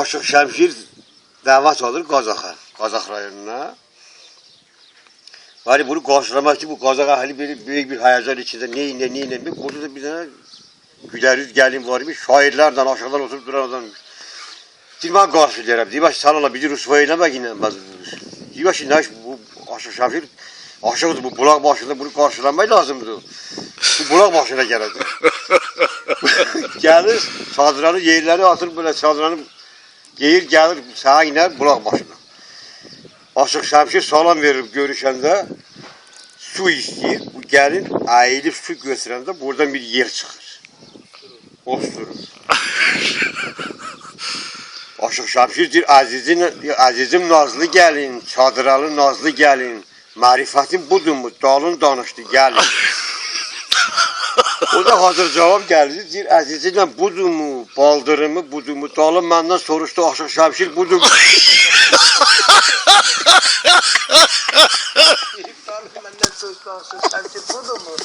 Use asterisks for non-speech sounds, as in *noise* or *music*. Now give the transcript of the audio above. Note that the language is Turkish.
Aşık Şemşir davet alır Qazaxa, Qazax rayonuna. Hani bunu karşılamak için bu Kazak ahli böyle büyük bir hayacan içinde neyine neyine bir burada da bir tane güler yüz gelin var bir şairlerden aşağıdan oturup duran adam. Dilman karşılayarım. Dibaş salala bizi Rusva eylemek yine bazı. Dibaş iş bu aşık Şemşir aşağıda bu bulak başında bunu karşılamayı lazımdı. Bu bulak başına gelirdi. *laughs* *laughs* gelir çadırını yerleri atır böyle çadırını Geyir gelir sağa iner bulak başına. Aşık Şemşir salam verir görüşende su istiyor. Bu gelin eğilip su götürende buradan bir yer çıkır. Osturur. *laughs* Aşık Şemşir deyir azizin, azizim nazlı gelin, çadıralı nazlı gelin. Marifetin budur mu? Dalın danıştı gelin. *laughs* O da hazır cevap geldi. Deyir əzizimlə budur mu, baldırımı budur mu? Dalım məndən soruşdu, Aşıq Şəmşir budur mu? *laughs* Benden söz kalsın. Sen budur mu?